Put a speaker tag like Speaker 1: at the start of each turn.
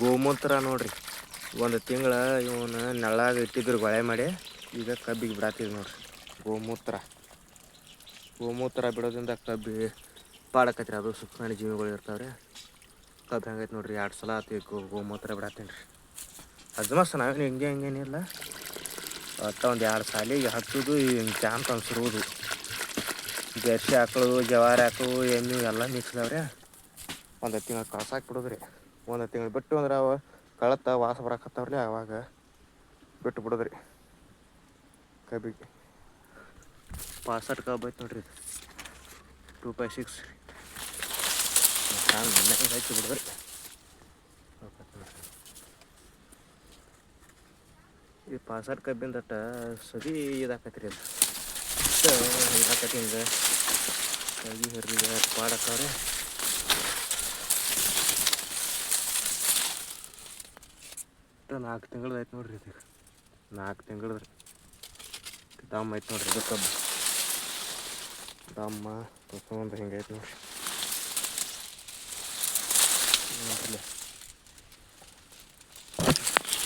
Speaker 1: ಗೋಮೂತ್ರ ನೋಡ್ರಿ. ಒಂದು ತಿಂಗಳ ಇವನ್ನ ನೆಳ್ಳಾಗ ಇಟ್ಟಿದ್ರು ಗೊಳೆ ಮಾಡಿ, ಈಗ ಕಬ್ಬಿಗೆ ಬಿಡಾತಿದ್ ನೋಡ್ರಿ. ಗೋಮೂತ್ರ. ಗೋಮೂತ್ರ ಬಿಡೋದ್ರಿಂದ ಕಬ್ಬಿ ಪಾಡಕತ್ರಿ. ಅದು ಸೂಕ್ಷ್ಮ ಜೀವಿಗಳು ಇರ್ತಾವ್ರಿ. ಕಬ್ಬು ಹೆಂಗೈತೆ ನೋಡ್ರಿ. ಎರಡು ಸಲ ಆತಿ ಗೋಮೂತ್ರ ಬಿಡಾತೀನಿ ರೀ ಅಜ್ಮಸ್ ನಾವೇನು ಹಿಂಗೆ ಹಿಂಗೇನಿಲ್ಲ ಅತ್ತ ಒಂದು ಎರಡು ಸಾಲಿಗೆ ಹಚ್ಚೋದು ಹಿಂಗೆ ಕ್ಯಾಂಪ್ ಅನ್ಸಿರುವುದು ಜರ್ಸಿ ಹಾಕೋದು ಜವಾರಿ ಹಾಕೋದು ಎಮ್ಮೆ ಎಲ್ಲ ಮಿಕ್ಸ್ ಅದಾವ್ರಿ. ಒಂದು ತಿಂಗಳು ಕಳ್ಸಾಕ್ ಬಿಡೋದ್ರಿ. ಒಂದು ತಿಂಗಳು ಬಿಟ್ಟು ಅಂದ್ರೆ ಅವ ಕಳತ್ತ ವಾಸ ಬರಕತ್ತವ್ರಲ್ಲಿ ಅವಾಗ ಬಿಟ್ಟು ಬಿಡೋದ್ರಿ. ಕಬ್ಬಿಗೆ. ಪಾಸಟ್ ಕಬ್ ಐತೆ ನೋಡ್ರಿ ಟೂ ಫೈ ಸಿಕ್ಸ್. ಹಚ್ಚಿ ಬಿಡೋದ್ರಿ ಈ ಪಾಸ್ಟ್ ಕಬ್ಬಿಂದ ಸದಿ ಇದಾಕತ್ರಿ ಅದು. ಇದಾಕತಿ ಹಿಂಗೆ ಕಗಿ ಹರಿದ ಪಾಡಕ್ಕವ್ರಿ. ಒಟ್ಟು ನಾಲ್ಕು ತಿಂಗಳದ ಐತೆ ನೋಡ್ರಿ ಇದು ನಾಲ್ಕು ತಿಂಗಳದ. ದಮ್ ಐತೆ ನೋಡ್ರಿ ಇದು ಕಬ್ಬು ದಮ್ಮ ತೊಗೊಂಡ್ರೆ ಹಿಂಗೆ ಐತೆ ನೋಡ್ರಿ.